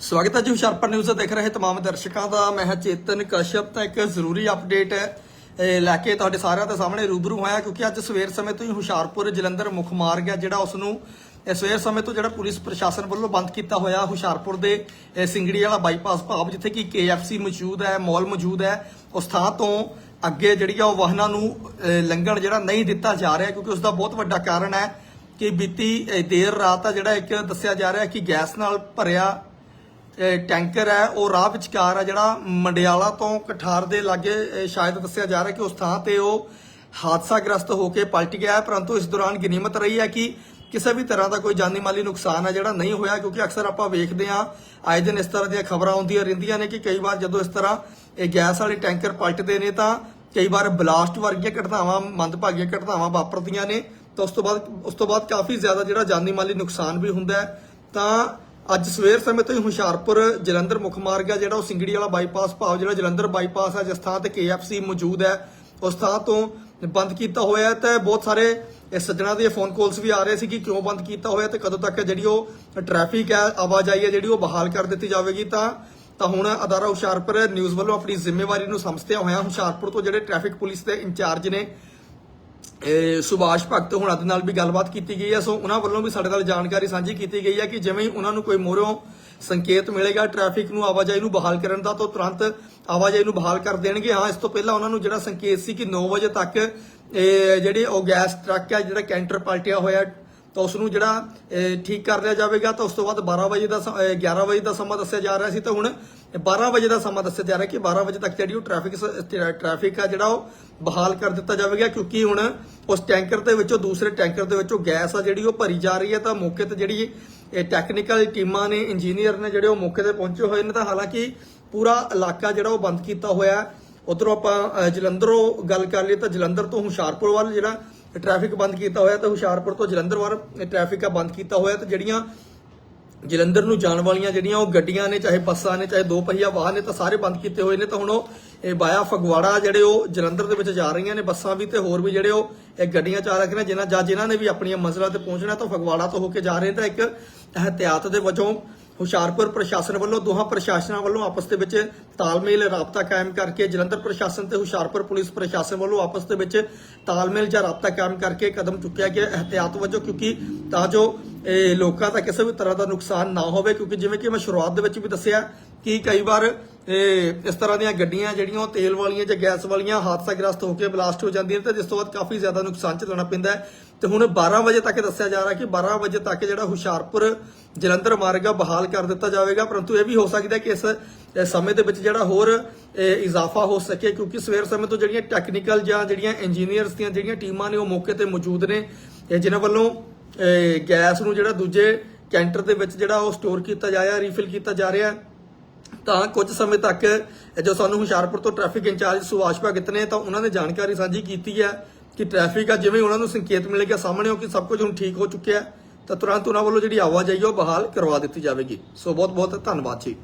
ਸਵਾਗਤ ਹੈ ਜੀ ਹੁਸ਼ਿਆਰਪੁਰ ਨਿਊਜ਼ ਦੇਖ ਰਹੇ ਤਮਾਮ ਦਰਸ਼ਕਾਂ ਦਾ। ਮੈਂ ਹਾਂ ਚੇਤਨ ਕਸ਼ਯਪ, ਤਾਂ ਇੱਕ ਜ਼ਰੂਰੀ ਅਪਡੇਟ ਲੈ ਕੇ ਤੁਹਾਡੇ ਸਾਰਿਆਂ ਦੇ ਸਾਹਮਣੇ ਰੂਬਰੂ ਹੋਇਆ ਕਿਉਂਕਿ ਅੱਜ ਸਵੇਰ ਸਮੇਂ ਤੋਂ ਹੀ ਹੁਸ਼ਿਆਰਪੁਰ ਜਲੰਧਰ ਮੁੱਖ ਮਾਰਗ ਹੈ, ਜਿਹੜਾ ਉਸ ਨੂੰ ਸਵੇਰ ਸਮੇਂ ਤੋਂ ਜਿਹੜਾ ਪੁਲਿਸ ਪ੍ਰਸ਼ਾਸਨ ਵੱਲੋਂ ਬੰਦ ਕੀਤਾ ਹੋਇਆ ਹੁਸ਼ਿਆਰਪੁਰ ਦੇ ਸਿੰਗੜੀ ਵਾਲਾ ਬਾਈਪਾਸ ਭਾਵ, ਜਿੱਥੇ ਕਿ KFC ਮੌਜੂਦ ਹੈ, ਮਾਲ ਮੌਜੂਦ ਹੈ। ਉਸ ਥਾਂ ਤੋਂ ਅੱਗੇ ਜਿਹੜੀ ਆ ਉਹ ਵਾਹਨਾਂ ਨੂੰ ਲੰਘਣ ਜਿਹੜਾ ਨਹੀਂ ਦਿੱਤਾ ਜਾ ਰਿਹਾ ਕਿਉਂਕਿ ਉਸ ਦਾ ਬਹੁਤ ਵੱਡਾ ਕਾਰਨ ਹੈ ਕਿ ਬੀਤੀ ਦੇਰ ਰਾਤ ਆ ਜਿਹੜਾ ਇੱਕ ਦੱਸਿਆ ਜਾ ਰਿਹਾ ਕਿ ਗੈਸ ਨਾਲ ਭਰਿਆ ਟੈਂਕਰ ਹੈ, ਉਹ ਰਾਹ ਵਿਚਕਾਰ ਹੈ, ਜਿਹੜਾ ਮੰਡਿਆਲਾ ਤੋਂ ਕਠਾਰ ਦੇ ਲਾਗੇ ਸ਼ਾਇਦ ਦੱਸਿਆ ਜਾ ਰਿਹਾ ਕਿ ਉਸ ਥਾਂ ਤੇ ਉਹ ਹਾਦਸਾਗ੍ਰਸਤ ਹੋ ਕੇ ਪਲਟ ਗਿਆ ਹੈ, ਪਰੰਤੂ ਇਸ ਦੌਰਾਨ ਗਨੀਮਤ ਰਹੀ ਹੈ ਕਿ ਕਿਸੇ ਵੀ ਤਰ੍ਹਾਂ ਦਾ ਕੋਈ ਜਾਨੀ ਮਾਲੀ ਨੁਕਸਾਨ ਹੈ ਜਿਹੜਾ ਨਹੀਂ ਹੋਇਆ, ਕਿਉਂਕਿ ਅਕਸਰ ਆਪਾਂ ਵੇਖਦੇ ਹਾਂ, ਆਏ ਦਿਨ ਇਸ ਤਰ੍ਹਾਂ ਦੀਆਂ ਖਬਰਾਂ ਆਉਂਦੀਆਂ ਰਹਿੰਦੀਆਂ ਨੇ ਕਿ ਕਈ ਵਾਰ ਜਦੋਂ ਇਸ ਤਰ੍ਹਾਂ ਇਹ ਗੈਸ ਵਾਲੇ ਟੈਂਕਰ ਪਲਟਦੇ ਨੇ ਤਾਂ ਕਈ ਵਾਰ ਬਲਾਸਟ ਵਰਗੀਆਂ ਘਟਨਾਵਾਂ, ਮੰਦਭਾਗੀਆਂ ਘਟਨਾਵਾਂ ਵਾਪਰਦੀਆਂ ਨੇ, ਤਾਂ ਉਸ ਤੋਂ ਬਾਅਦ, ਉਸ ਤੋਂ ਬਾਅਦ ਕਾਫੀ ਜ਼ਿਆਦਾ ਜਿਹੜਾ ਜਾਨੀ ਮਾਲੀ ਨੁਕਸਾਨ ਵੀ ਹੁੰਦਾ ਹੈ, ਤਾਂ ਅੱਜ ਸਵੇਰ ਸਮੇਂ ਤੋਂ ਹੀ ਹੁਸ਼ਿਆਰਪੁਰ ਜਲੰਧਰ ਮੁੱਖ ਮਾਰਗ ਹੈ ਜਿਹੜਾ ਉਹ ਸਿੰਗੜੀ ਵਾਲਾ ਬਾਈਪਾਸ ਭਾਵ ਜਿਹੜਾ ਜਲੰਧਰ ਬਾਈਪਾਸ ਹੈ ਜਿਸ ਥਾਂ ਤੇ KFC ਮੌਜੂਦ ਹੈ, ਉਸ ਥਾਂ ਤੋਂ ਬੰਦ ਕੀਤਾ ਹੋਇਆ ਤੇ ਬਹੁਤ ਸਾਰੇ, ਇਹ ਸੱਜਣਾ ਦੇ ਫੋਨ ਕਾਲਸ ਵੀ ਆ ਰਹੇ ਸੀ ਕਿ ਕਿਉਂ ਬੰਦ ਕੀਤਾ ਹੋਇਆ ਤੇ ਕਦੋਂ ਤੱਕ ਜਿਹੜੀ ਉਹ ਟ੍ਰੈਫਿਕ ਹੈ, ਆਵਾਜਾਈ ਹੈ ਜਿਹੜੀ ਉਹ ਬਹਾਲ ਕਰ ਦਿੱਤੀ ਜਾਵੇਗੀ ਤਾਂ ਤਾਂ ਹੁਣ ਅਦਾਰਾ ਹੁਸ਼ਿਆਰਪੁਰ ਨਿਊਜ਼ ਵੱਲੋਂ ਆਪਣੀ ਜ਼ਿੰਮੇਵਾਰੀ ਨੂੰ ਸਮਝਦਿਆਂ ਹੋਇਆ ਹੁਸ਼ਿਆਰਪੁਰ ਤੋਂ ਜਿਹੜੇ ਟ੍ਰੈਫਿਕ ਪੁਲਿਸ ਦੇ ਇੰਚਾਰਜ ਨੇ ਸੁਭਾਸ਼ ਭਗਤ ਹੁਣਾਂ ਦੇ ਨਾਲ ਵੀ ਗੱਲਬਾਤ ਕੀਤੀ ਗਈ ਹੈ ਸੋ ਉਹਨਾਂ ਵੱਲੋਂ ਵੀ ਸਾਡੇ ਨਾਲ ਜਾਣਕਾਰੀ ਸਾਂਝੀ ਕੀਤੀ ਗਈ ਹੈ ਕਿ ਜਿਵੇਂ ਹੀ ਉਹਨਾਂ ਨੂੰ ਕੋਈ ਮੋਹਰੋਂ ਸੰਕੇਤ ਮਿਲੇਗਾ ਟ੍ਰੈਫਿਕ ਨੂੰ ਆਵਾਜਾਈ ਨੂੰ ਬਹਾਲ ਕਰਨ ਦਾ, ਤਾਂ ਤੁਰੰਤ ਆਵਾਜਾਈ ਨੂੰ ਬਹਾਲ ਕਰ ਦੇਣਗੇ। ਹਾਂ, ਇਸ ਤੋਂ ਪਹਿਲਾਂ ਉਹਨਾਂ ਨੂੰ ਜਿਹੜਾ ਸੰਕੇਤ ਸੀ ਕਿ 9 ਵਜੇ ਤੱਕ ਇਹ ਜਿਹੜੇ ਉਹ ਗੈਸ ਟਰੱਕ ਹੈ ਜਿਹੜਾ ਕੈਂਟਰ ਪਲਟਿਆ ਹੋਇਆ ਤਾਂ ਉਸ ਨੂੰ ਜਿਹੜਾ ਠੀਕ ਕਰ ਲਿਆ ਜਾਵੇਗਾ, ਤਾਂ ਉਸ ਤੋਂ ਬਾਅਦ 12 ਵਜੇ ਦਾ ਸ- ਇਹ 11 ਵਜੇ ਦਾ ਸਮਾਂ ਦੱਸਿਆ ਜਾ ਰਿਹਾ ਸੀ, ਤਾਂ ਹੁਣ 12 ਵਜੇ ਦਾ ਸਮਾਂ ਦੱਸਿਆ ਜਾ ਰਿਹਾ ਕਿ 12 ਵਜੇ ਤੱਕ ਜਿਹੜੀ ਉਹ ਟ੍ਰੈਫਿਕ ਟ੍ਰੈਫਿਕ ਆ ਜਿਹੜਾ ਉਹ ਬਹਾਲ ਕਰ ਦਿੱਤਾ ਜਾਵੇਗਾ, ਕਿਉਂਕਿ ਹੁਣ ਉਸ ਟੈਂਕਰ ਦੇ ਵਿੱਚੋਂ, ਦੂਸਰੇ ਟੈਂਕਰ ਦੇ ਵਿੱਚੋਂ ਗੈਸ ਆ ਜਿਹੜੀ ਉਹ ਭਰੀ ਜਾ ਰਹੀ ਹੈ, ਤਾਂ ਮੌਕੇ ਤੇ ਜਿਹੜੀ ਇਹ ਟੈਕਨੀਕਲ ਟੀਮਾਂ ਨੇ ਇੰਜੀਨੀਅਰ ਨੇ ਜਿਹੜੇ ਉਹ ਮੌਕੇ ਤੇ ਪਹੁੰਚੇ ਹੋਏ ਨੇ, ਤਾਂ ਹਾਲਾਂਕਿ ਪੂਰਾ ਇਲਾਕਾ ਜਿਹੜਾ ਉਹ ਬੰਦ ਕੀਤਾ ਹੋਇਆ। ਹੈ ਉਧਰੋਂ ਆਪਾਂ ਜਲੰਧਰੋਂ ਗੱਲ ਕਰ ਲਈਏ ਤਾਂ ਜਲੰਧਰ ਤੋਂ ਹੁਸ਼ਿਆਰਪੁਰ ਵੱਲ ਜਿਹੜਾ ਟ੍ਰੈਫਿਕ ਬੰਦ ਕੀਤਾ ਹੋਇਆ ਤਾਂ ਹੁਸ਼ਿਆਰਪੁਰ ਤੋਂ ਜਲੰਧਰ ਵੱਲ ਟ੍ਰੈਫਿਕ ਆ ਬੰਦ ਕੀਤਾ ਹੋਇਆ ਤੇ ਜਿਹੜੀਆਂ ਜਲੰਧਰ ਨੂੰ ਜਾਣ ਵਾਲੀਆਂ ਜਿਹੜੀਆਂ ਉਹ ਗੱਡੀਆਂ ਨੇ, ਚਾਹੇ ਬੱਸਾਂ ਨੇ, ਚਾਹੇ ਦੋ ਪਹੀਆ ਵਾਹਨ ਨੇ, ਤਾਂ ਸਾਰੇ ਬੰਦ ਕੀਤੇ ਹੋਏ ਨੇ। ਤਾਂ ਹੁਣ ਉਹ, ਇਹ ਬਾਇਆ ਫਗਵਾੜਾ ਜਿਹੜੇ ਉਹ ਜਲੰਧਰ ਦੇ ਵਿੱਚ ਜਾ ਰਹੀਆਂ ਨੇ ਬੱਸਾਂ ਵੀ ਤੇ ਹੋਰ ਵੀ ਜਿਹੜੇ ਉਹ ਇਹ ਗੱਡੀਆਂ ਚਾਲਕ ਨੇ, ਜਿਨ੍ਹਾਂ ਜਾਂ ਜਿਨ੍ਹਾਂ ਨੇ ਵੀ ਆਪਣੀਆਂ ਮੰਜ਼ਿਲਾਂ ਤੇ ਪਹੁੰਚਣਾ, ਤਾਂ ਫਗਵਾੜਾ ਤੋਂ ਹੋ ਕੇ ਜਾ ਰਹੇ ਤਾਂ ਇੱਕ ਅਹਤਿਆਤ ਦੇ ਵਜੋਂ ਹੁਸ਼ਿਆਰਪੁਰ ਪ੍ਰਸ਼ਾਸਨ ਵੱਲੋਂ, ਦੋਹਾਂ ਪ੍ਰਸ਼ਾਸਨਾਂ ਵੱਲੋਂ ਆਪਸ ਦੇ ਵਿੱਚ ਤਾਲਮੇਲ ਰਾਬਤਾ ਕਾਇਮ ਕਰਕੇ, ਜਲੰਧਰ ਪ੍ਰਸ਼ਾਸਨ ਤੇ ਹੁਸ਼ਿਆਰਪੁਰ ਪੁਲਿਸ ਪ੍ਰਸ਼ਾਸਨ ਵੱਲੋਂ ਆਪਸ ਦੇ ਵਿੱਚ ਤਾਲਮੇਲ ਜਾਂ ਰਾਬਤਾ ਕਾਇਮ ਕਰਕੇ ਕਦਮ ਚੁੱਕਿਆ ਗਿਆ ਅਹਤਿਆਤ ਵਜੋਂ, ਕਿਉਂਕਿ ਤਾਂ ਜੋ ਇਹ ਲੋਕਾਂ ਦਾ ਕਿਸੇ ਵੀ ਤਰ੍ਹਾਂ ਦਾ ਨੁਕਸਾਨ ਨਾ ਹੋਵੇ, ਕਿਉਂਕਿ ਜਿਵੇਂ ਕਿ ਮੈਂ ਸ਼ੁਰੂਆਤ ਦੇ ਵਿੱਚ ਵੀ ਦੱਸਿਆ ਕਿ ਕਈ ਵਾਰ ਇਹ ਇਸ ਤਰ੍ਹਾਂ ਦੀਆਂ ਗੱਡੀਆਂ ਜਿਹੜੀਆਂ ਉਹ ਤੇਲ ਵਾਲੀਆਂ ਜਾਂ ਗੈਸ ਵਾਲੀਆਂ ਹਾਦਸਾਗ੍ਰਸਤ ਹੋ ਕੇ ਬਲਾਸਟ ਹੋ ਜਾਂਦੀਆਂ ਨੇ, ਤੇ ਜਿਸ ਤੋਂ ਬਾਅਦ ਕਾਫੀ ਜ਼ਿਆਦਾ ਨੁਕਸਾਨ ਝੱਲਣਾ ਪੈਂਦਾ ਹੈ। ਤੇ ਹੁਣ 12 ਵਜੇ ਤੱਕ ਦੱਸਿਆ ਜਾ ਰਿਹਾ ਕਿ 12 ਵਜੇ ਤੱਕ ਜਿਹੜਾ ਹੁਸ਼ਿਆਰਪੁਰ ਜਲੰਧਰ ਮਾਰਗ ਆ, ਬਹਾਲ ਕਰ ਦਿੱਤਾ ਜਾਵੇਗਾ। ਪਰੰਤੂ ਇਹ ਵੀ ਹੋ ਸਕਦਾ ਕਿ ਇਸ ਸਮੇਂ ਦੇ ਵਿੱਚ ਜਿਹੜਾ ਹੋਰ ਇਜ਼ਾਫਾ ਹੋ ਸਕੇ, ਕਿਉਂਕਿ ਸਵੇਰ ਸਮੇਂ ਤੋਂ ਜਿਹੜੀਆਂ ਟੈਕਨੀਕਲ ਜਾਂ ਜਿਹੜੀਆਂ ਇੰਜੀਨੀਅਰਸ ਦੀਆਂ ਜਿਹੜੀਆਂ ਟੀਮਾਂ ਨੇ ਉਹ ਮੌਕੇ ਤੇ ਮੌਜੂਦ ਨੇ ਜਿਨ੍ਹਾਂ ਵੱਲੋਂ ਗੈਸ ਨੂੰ ਜਿਹੜਾ ਦੂਜੇ ਕੈਂਟਰ ਦੇ ਵਿੱਚ ਜਿਹੜਾ ਉਹ ਸਟੋਰ ਕੀਤਾ ਜਾ ਰਿਹਾ, ਰੀਫਿਲ ਕੀਤਾ ਜਾ ਰਿਹਾ, ਤਾਂ ਕੁਝ ਸਮੇਂ ਤੱਕ ਜੋ ਸਾਨੂੰ ਹੁਸ਼ਿਆਰਪੁਰ ਤੋਂ ਟ੍ਰੈਫਿਕ ਇੰਚਾਰਜ ਸੁਭਾਸ਼ ਭਗਤ ਨੇ, ਤਾਂ ਉਹਨਾਂ ਨੇ ਜਾਣਕਾਰੀ ਸਾਂਝੀ ਕੀਤੀ ਹੈ ਕਿ ਟ੍ਰੈਫਿਕ ਆ, ਜਿਵੇਂ ਉਹਨਾਂ ਨੂੰ ਸੰਕੇਤ ਮਿਲੇਗਾ ਸਾਹਮਣੇ ਹੋ ਕਿ ਸਭ ਕੁਝ ਹੁਣ ਠੀਕ ਹੋ ਚੁੱਕਿਆ ਤਾਂ ਤੁਰੰਤ ਉਹਨਾਂ ਵੱਲੋਂ ਜਿਹੜੀ ਆਵਾਜਾਈ ਉਹ ਬਹਾਲ ਕਰਵਾ ਦਿੱਤੀ ਜਾਵੇਗੀ। ਸੋ ਬਹੁਤ ਬਹੁਤ ਧੰਨਵਾਦ ਜੀ।